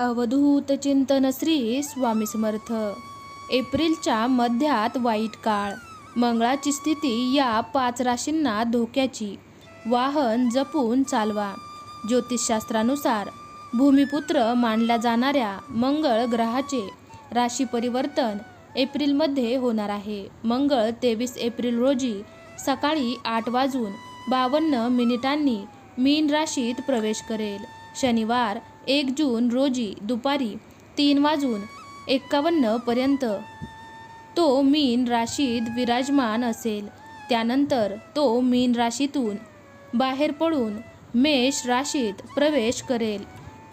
अवधूत चिंतन श्री स्वामी समर्थ. एप्रिलच्या मध्यात वाईट काळ. मंगळाची स्थिती या पाच राशींना धोक्याची. वाहन जपून चालवा. ज्योतिषशास्त्रानुसार भूमिपुत्र मानल्या जाणाऱ्या मंगळ ग्रहाचे राशी परिवर्तन एप्रिलमध्ये होणार आहे. मंगळ तेवीस एप्रिल रोजी सकाळी आठ वाजून बावन्न मिनिटांनी मीन राशीत प्रवेश करेल. शनिवार एक जून रोजी दुपारी तीन वाजून एक्कावन्न पर्यंत. तो मीन राशीत विराजमान असेल. त्यानंतर तो मीन राशीतून बाहेर पडून मेष राशीत प्रवेश करेल.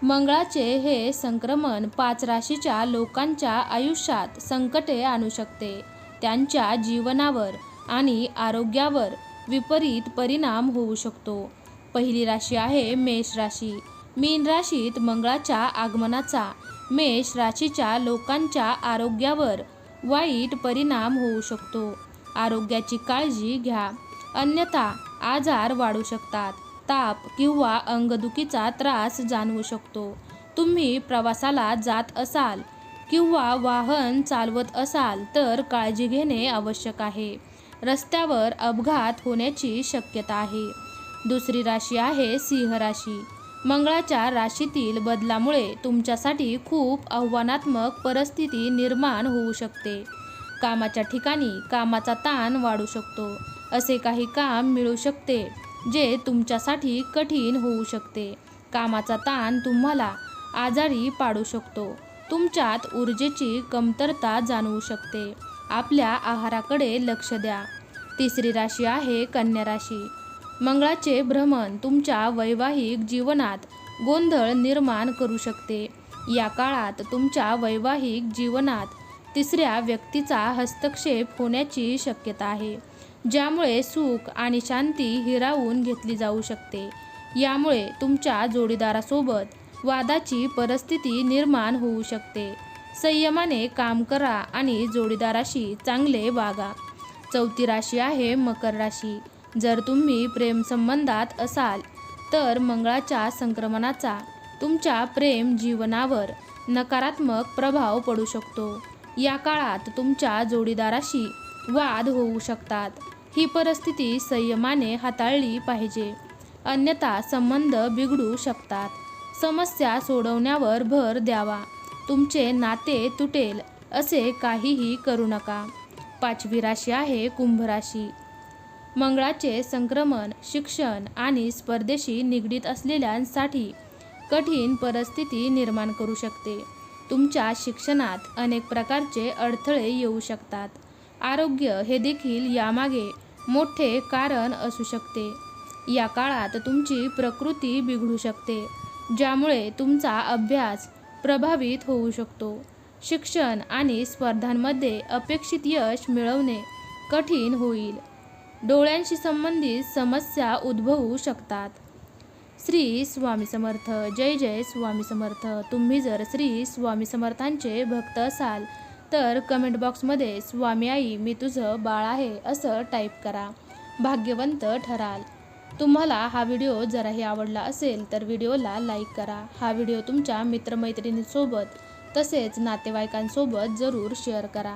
मंगळाचे हे संक्रमण पाच राशीच्या लोकांच्या आयुष्यात संकटे आणू शकते. त्यांच्या जीवनावर आणि आरोग्यावर विपरीत परिणाम होऊ शकतो. पहिली राशी आहे मेष राशी. मीन राशीत मंगळाच्या आगमनाचा मेष राशीच्या लोकांच्या आरोग्यावर वाईट परिणाम होऊ शकतो. आरोग्याची काळजी घ्या. अन्यथा आजार वाढू शकतात. ताप किंवा अंगदुखीचा त्रास जाणवू शकतो. तुम्ही प्रवासाला जात असाल किंवा वाहन चालवत असाल तर काळजी घेणे आवश्यक आहे. रस्त्यावर अपघात होण्याची शक्यता आहे. दुसरी राशी आहे सिंह राशी. मंगळाच्या राशीतील बदलामुळे तुमच्यासाठी खूप आव्हानात्मक परिस्थिती निर्माण होऊ शकते. कामाच्या ठिकाणी कामाचा ताण वाढू शकतो. असे काही काम मिळू शकते जे तुमच्यासाठी कठीण होऊ शकते. कामाचा ताण तुम्हाला आजारी पाडू शकतो. तुमच्यात ऊर्जेची कमतरता जाणवू शकते. आपल्या आहाराकडे लक्ष द्या. तिसरी राशी आहे कन्या राशी. मंगळाचे भ्रमण तुमच्या वैवाहिक जीवनात गोंधळ निर्माण करू शकते. या काळात तुमच्या वैवाहिक जीवनात तिसऱ्या व्यक्तीचा हस्तक्षेप होण्याची शक्यता आहे ज्यामुळे सुख आणि शांती हिरावून घेतली जाऊ शकते. यामुळे तुमच्या जोडीदारासोबत वादाची परिस्थिती निर्माण होऊ शकते. संयमाने काम करा आणि जोडीदाराशी चांगले वागा. चौथी राशी आहे मकर राशी. जर तुम्ही प्रेमसंबंधात असाल तर मंगळाच्या संक्रमणाचा तुमच्या प्रेम जीवनावर नकारात्मक प्रभाव पडू शकतो. या काळात तुमच्या जोडीदाराशी वाद होऊ शकतात. ही परिस्थिती संयमाने हाताळली पाहिजे. अन्यथा संबंध बिघडू शकतात. समस्या सोडवण्यावर भर द्यावा. तुमचे नाते तुटेल असे काहीही करू नका. पाचवी राशी आहे कुंभ राशी. मंगळाचे संक्रमण शिक्षण आणि स्पर्धेशी निगडीत असलेल्यांसाठी कठीण परिस्थिती निर्माण करू शकते. तुमच्या शिक्षणात अनेक प्रकारचे अडथळे येऊ शकतात. आरोग्य हे देखील यामागे मोठे कारण असू शकते. या काळात तुमची प्रकृती बिघडू शकते ज्यामुळे तुमचा अभ्यास प्रभावित होऊ शकतो. शिक्षण आणि स्पर्धांमध्ये अपेक्षित यश मिळवणे कठीण होईल. डोळ्यांशी संबंधित समस्या उद्भवू शकतात. श्री स्वामी समर्थ जय जय स्वामी समर्थ. तुम्ही जर श्री स्वामी समर्थांचे भक्त असाल तर कमेंट बॉक्समध्ये स्वामी आई मी तुझं बाळ आहे असं टाईप करा. भाग्यवंत ठराल. तुम्हाला हा व्हिडिओ जराही आवडला असेल तर व्हिडिओला लाईक करा. हा व्हिडिओ तुमच्या मित्रमैत्रिणींसोबत तसेच नातेवाईकांसोबत जरूर शेअर करा.